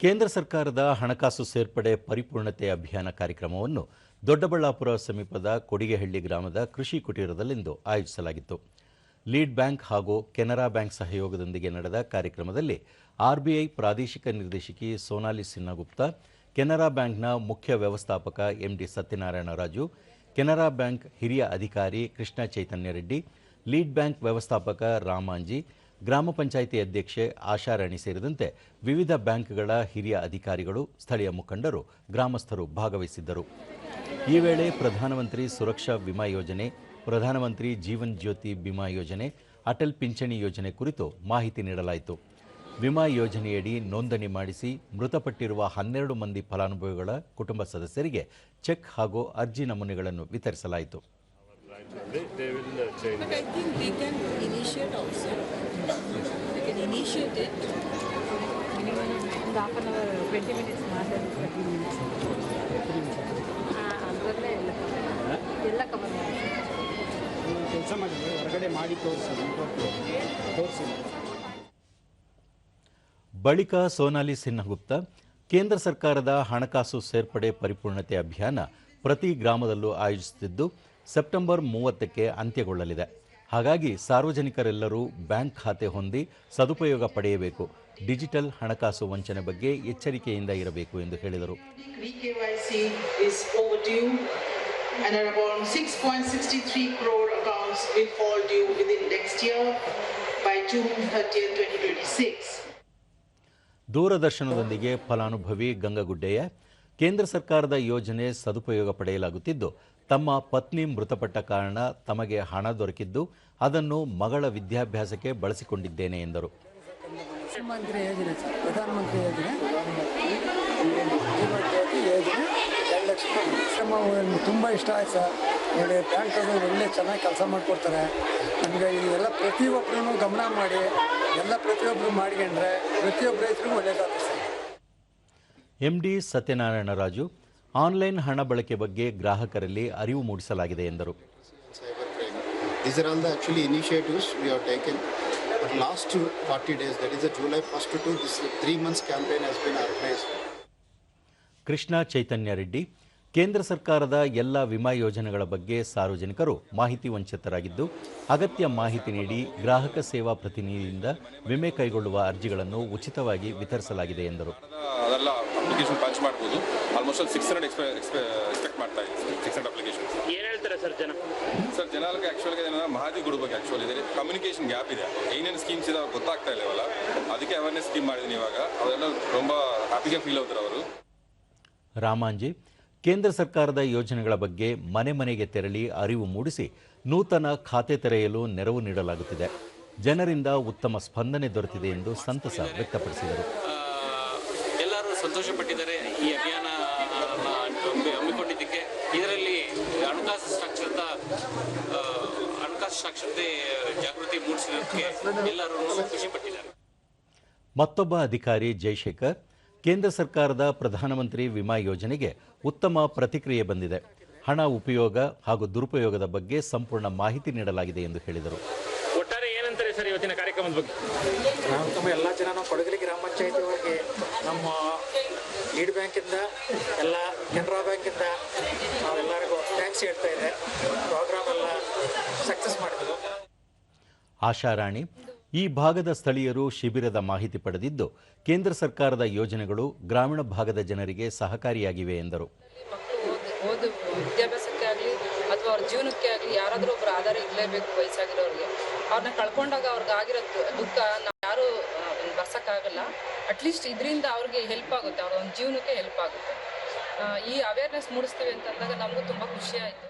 ಕೇಂದ್ರ ಸರ್ಕಾರದ ಹಣಕಾಸು ಸೇರ್ಪಡೆ ಪರಿಪೂರ್ಣತೆ ಅಭಿಯಾನ ಕಾರ್ಯಕ್ರಮವನ್ನು ದೊಡ್ಡಬಳ್ಳಾಪುರ ಸಮೀಪದ ಕೊಡಿಗೆಹಳ್ಳಿ ಗ್ರಾಮದ ಕೃಷಿ ಕುಟೀರದಲ್ಲಿಂದು ಆಯೋಜಿಸಲಾಗಿತ್ತು. ಲೀಡ್ ಬ್ಯಾಂಕ್ ಹಾಗೂ ಕೆನರಾ ಬ್ಯಾಂಕ್ ಸಹಯೋಗದೊಂದಿಗೆ ನಡೆದ ಕಾರ್ಯಕ್ರಮದಲ್ಲಿ ಆರ್ಬಿಐ ಪ್ರಾದೇಶಿಕ ನಿರ್ದೇಶಕಿ ಸೋನಾಲಿ ಸಿನ್ನಗುಪ್ತಾ ಕೆನರಾ ಬ್ಯಾಂಕ್ನ ಮುಖ್ಯ ವ್ಯವಸ್ಥಾಪಕ ಎಂಡಿ ಸತ್ಯನಾರಾಯಣ ರಾಜು, ಕೆನರಾ ಬ್ಯಾಂಕ್ ಹಿರಿಯ ಅಧಿಕಾರಿ ಕೃಷ್ಣ ಚೈತನ್ಯ ರೆಡ್ಡಿ, ಲೀಡ್ ಬ್ಯಾಂಕ್ ವ್ಯವಸ್ಥಾಪಕ ರಾಮಾಂಜಿ ಗ್ರಾಮ ಪಂಚಾಯಿತಿ ಅಧ್ಯಕ್ಷೆ ಆಶಾರಾಣಿ ಸೇರಿದಂತೆ ವಿವಿಧ ಬ್ಯಾಂಕ್ಗಳ ಹಿರಿಯ ಅಧಿಕಾರಿಗಳು ಸ್ಥಳೀಯ ಮುಖಂಡರು ಗ್ರಾಮಸ್ಥರು ಭಾಗವಹಿಸಿದ್ದರು. ಈ ವೇಳೆ ಪ್ರಧಾನಮಂತ್ರಿ ಸುರಕ್ಷಾ ವಿಮಾ ಯೋಜನೆ ಪ್ರಧಾನಮಂತ್ರಿ ಜೀವನ್ ಜ್ಯೋತಿ ವಿಮಾ ಯೋಜನೆ ಅಟಲ್ ಪಿಂಚಣಿ ಯೋಜನೆ ಕುರಿತು ಮಾಹಿತಿ ನೀಡಲಾಯಿತು. ವಿಮಾ ಯೋಜನೆಯಡಿ ನೋಂದಣಿ ಮಾಡಿಸಿ ಮೃತಪಟ್ಟಿರುವ ಹನ್ನೆರಡು ಮಂದಿ ಫಲಾನುಭವಿಗಳ ಕುಟುಂಬ ಸದಸ್ಯರಿಗೆ ಚೆಕ್ ಹಾಗೂ ಅರ್ಜಿ ನಮೂನೆಗಳನ್ನು ವಿತರಿಸಲಾಯಿತು. They can initiate it. ಒಂದು half an hour twenty minutes ಮಾತಾಡಿ ತರ್ಟಿ ಮಿನಿಟ್ಸ್ ಅದರಲ್ಲೇ ಎಲ್ಲ ಎಲ್ಲ ಕವರ್ ಮಾಡಿ ಕೆಲಸ ಮಾಡಿದ್ರೆ ಹೊರಗಡೆ ಮಾಡಿ ತೋರಿಸಿ ತೋರಿಸಿ ಬಳಿಕ ಸೋನಾಲಿ ಸಿನ್ಹಗುಪ್ತಾ, ಕೇಂದ್ರ ಸರ್ಕಾರದ ಹಣಕಾಸು ಸೇರ್ಪಡೆ ಪರಿಪೂರ್ಣತೆ ಅಭಿಯಾನ ಪ್ರತಿ ಗ್ರಾಮದಲ್ಲೂ ಆಯೋಜಿಸುತ್ತಿದ್ದು, ಸೆಪ್ಟೆಂಬರ್ ಮೂವತ್ತಕ್ಕೆ ಅಂತ್ಯಗೊಳ್ಳಲಿದೆ ಹಾಗಾಗಿ ಸಾರ್ವಜನಿಕರೆಲ್ಲರೂ ಬ್ಯಾಂಕ್ ಖಾತೆ ಹೊಂದಿ ಸದುಪಯೋಗ ಪಡೆಯಬೇಕು ಡಿಜಿಟಲ್ ಹಣಕಾಸು ವಂಚನೆ ಬಗ್ಗೆ ಎಚ್ಚರಿಕೆಯಿಂದ ಇರಬೇಕು ಎಂದು ಹೇಳಿದರು re-KYC is overdue and around 6.63 crore accounts will fall due within next year by June 30th, 2026. ದೂರದರ್ಶನದೊಂದಿಗೆ ಫಲಾನುಭವಿ ಗಂಗಗುಡ್ಡೆಯ ಕೇಂದ್ರ ಸರ್ಕಾರದ ಯೋಜನೆ ಸದುಪಯೋಗ ಪಡೆಯಲಾಗುತ್ತಿದ್ದು ತಮ್ಮ ಪತ್ನಿ ಮೃತಪಟ್ಟ ಕಾರಣ ತಮಗೆ ಹಣ ದೊರಕಿದ್ದು ಅದನ್ನು ಮಗಳ ವಿದ್ಯಾಭ್ಯಾಸಕ್ಕೆ ಬಳಸಿಕೊಂಡಿದ್ದೇನೆ ಎಂದರು. ಯೋಜನೆ ಸರ್ ಪ್ರಧಾನಮಂತ್ರಿ ಯೋಜನೆ ಎರಡು ಲಕ್ಷ ಶ್ರಮ ತುಂಬ ಇಷ್ಟ ಆಯ್ತು ಸರ್. ಒಳ್ಳೆ ಬ್ಯಾಂಕಲ್ಲಿ ಒಳ್ಳೆ ಚೆನ್ನಾಗಿ ಕೆಲಸ ಮಾಡಿಕೊಡ್ತಾರೆ. ನಮಗೆ ಇವೆಲ್ಲ ಪ್ರತಿಯೊಬ್ಬರೂ ಗಮನ ಮಾಡಿ ಎಲ್ಲ ಪ್ರತಿಯೊಬ್ಬರು ಮಾಡ್ಕೊಂಡ್ರೆ ಪ್ರತಿಯೊಬ್ಬ ರೈತರಿಗೂ ಒಳ್ಳೆಯದಾಗುತ್ತೆ sir. MD Satyanarayana Raju online ಹಣ ಬಳಕೆ ಬಗ್ಗೆ ಗ್ರಾಹಕರಲ್ಲಿ ಅರಿವು ಮೂಡಿಸಲಾಗಿದೆ ಎಂದರು. These are all the actually initiatives we have taken. But last 40 days, that is the July 1st to 2, this three months campaign has been organized. Krishna Chaitanya Reddy ಕೇಂದ್ರ ಸರ್ಕಾರದ ಎಲ್ಲ ವಿಮಾ ಯೋಜನೆಗಳ ಬಗ್ಗೆ ಸಾರ್ವಜನಿಕರು ಮಾಹಿತಿ ವಂಚಿತರಾಗಿದ್ದು ಅಗತ್ಯ ಮಾಹಿತಿ ನೀಡಿ ಗ್ರಾಹಕ ಸೇವಾ ಪ್ರತಿನಿಧಿಯಿಂದ ವಿಮೆ ಕೈಗೊಳ್ಳುವ ಅರ್ಜಿಗಳನ್ನು ಉಚಿತವಾಗಿ ವಿತರಿಸಲಾಗಿದೆ ಎಂದರು. ಅದೆಲ್ಲ ಅಪ್ಲಿಕೇಶನ್ ಪಂಚ್ ಮಾಡ್ಬೋದು. ಆಲ್ಮೋಸ್ಟ್ ಅಲ್ಲಿ ಸಿಕ್ಸ್ ಹಂಡ್ರೆಡ್ ಎಕ್ಸ್ಪೆಕ್ಟ್ ಮಾಡ್ತಾ ಇದ್ದೀವಿ ಸಿಕ್ಸ್ ಹಂಡ್ರೆಡ್ ಅಪ್ಲಿಕೇಶನ್ ಏನು ಹೇಳ್ತಾರೆ ಸರ್ ಜನ? ಸರ್ ಜನಗಳಿಗೆ ಆ್ಯಕ್ಚುಲಿ ಜನ ಮಾಹಿತಿ ಕೊಡಬೇಕು ಆ್ಯಕ್ಚುಲಿ ಇದೆ ಕಮ್ಯುನಿಕೇಷನ್ ಗ್ಯಾಪ್ ಇದೆ. ಏನೇನು ಸ್ಕೀಮ್ಸ್ ಇದೆ ಅವ್ರಿಗೆ ಗೊತ್ತಾಗ್ತಾ ಇಲ್ಲವಲ್ಲ? ಅದಕ್ಕೆ ಅವೇರ್ನೆಸ್ ಸ್ಕೀಮ್ ಮಾಡಿದೀನಿ ಇವಾಗ. ಅವೆಲ್ಲ ತುಂಬ ಹ್ಯಾಪಿಗೆ ಫೀಲ್ ಆಗ್ತಾರೆ ಅವರು. ರಾಮಾಂಜಿ ಕೇಂದ್ರ ಸರ್ಕಾರದ ಯೋಜನೆಗಳ ಬಗ್ಗೆ ಮನೆ ಮನೆಗೆ ತೆರಳಿ ಅರಿವು ಮೂಡಿಸಿ ನೂತನ ಖಾತೆ ತೆರೆಯಲು ನೆರವು ನೀಡಲಾಗುತ್ತಿದೆ. ಜನರಿಂದ ಉತ್ತಮ ಸ್ಪಂದನೆ ದೊರೆತಿದೆ ಎಂದು ಸಂತಸ ವ್ಯಕ್ತಪಡಿಸಿದರು. ಎಲ್ಲರೂ ಸಂತೋಷಪಟ್ಟಿದ್ದಾರೆ. ಈ ಅಭಿಯಾನ ಹಮ್ಮಿ- ಹಮ್ಮಿಕೊಂಡಿದ್ದಕ್ಕೆ ಇದರಲ್ಲಿ ಹಣಕಾಸು ಸಾಕ್ಷರತಾ ಹಣಕಾಸು ಸಾಕ್ಷರತೆ ಜಾಗೃತಿ ಮೂಡಿಸಿದ್ದಕ್ಕೆ ಎಲ್ಲರೂ ಖುಷಿಪಟ್ಟಿದ್ದಾರೆ ಮತ್ತೊಬ್ಬ ಅಧಿಕಾರಿ ಜೈಶೇಖರ್ ಕೇಂದ್ರ ಸರ್ಕಾರದ ಪ್ರಧಾನಮಂತ್ರಿ ವಿಮಾ ಯೋಜನೆಗೆ ಉತ್ತಮ ಪ್ರತಿಕ್ರಿಯೆ ಬಂದಿದೆ. ಹಣ ಉಪಯೋಗ ಹಾಗೂ ದುರುಪಯೋಗದ ಬಗ್ಗೆ ಸಂಪೂರ್ಣ ಮಾಹಿತಿ ನೀಡಲಾಗಿದೆ ಎಂದು ಹೇಳಿದರು. ಒಟ್ಟಾರೆ ಏನಂತಾರೆ ಸರ್ ಇವತ್ತಿನ ಕಾರ್ಯಕ್ರಮದ ಬಗ್ಗೆ? ನಾವು ತಮ್ಮ ಎಲ್ಲ ಜನ ನಾವು ಕೊಡಗಲಿ ಗ್ರಾಮ ಪಂಚಾಯತಿ ಒಳಗೆ ನಮ್ಮ ಲೀಡ್ ಬ್ಯಾಂಕಿಂದ ಎಲ್ಲ ಕೆನರಾ ಬ್ಯಾಂಕಿಂದ ನಾವೆಲ್ಲರಿಗೂ ಥ್ಯಾಂಕ್ಸ್ ಹೇಳ್ತಾ ಇದೆ ಪ್ರೋಗ್ರಾಮ್ ಎಲ್ಲ ಸಕ್ಸಸ್ ಮಾಡಿದ್ರು ಆಶಾರಾಣಿ ಈ ಭಾಗದ ಸ್ಥಳೀಯರು ಶಿಬಿರದ ಮಾಹಿತಿ ಪಡೆದಿದ್ದು, ಕೇಂದ್ರ ಸರ್ಕಾರದ ಯೋಜನೆಗಳು ಗ್ರಾಮೀಣ ಭಾಗದ ಜನರಿಗೆ ಸಹಕಾರಿಯಾಗಿವೆ ಎಂದರು. ವಿದ್ಯಾಭ್ಯಾಸಕ್ಕಾಗಲಿ ಅಥವಾ ಅವ್ರ ಜೀವನಕ್ಕೆ ಆಗಲಿ ಯಾರಾದರೂ ಒಬ್ಬರು ಆಧಾರ ಇರಲೇಬೇಕು ವಯಸ್ಸಾಗಿರೋರಿಗೆ. ಅವ್ರನ್ನ ಕಳ್ಕೊಂಡಾಗ ಅವ್ರಿಗೆ ಆಗಿರೋದು ದುಃಖ ನಾವು ಯಾರು ಬರ್ಸೋಕ್ಕಾಗಲ್ಲ. ಅಟ್ಲೀಸ್ಟ್ ಇದರಿಂದ ಅವ್ರಿಗೆ ಹೆಲ್ಪ್ ಆಗುತ್ತೆ, ಅವ್ರ ಒಂದು ಜೀವನಕ್ಕೆ ಹೆಲ್ಪ್ ಆಗುತ್ತೆ. ಈ ಅವೇರ್ನೆಸ್ ಮೂಡಿಸ್ತೀವಿ ಅಂತಂದಾಗ ನಮಗೂ ತುಂಬ ಖುಷಿ ಆಯಿತು.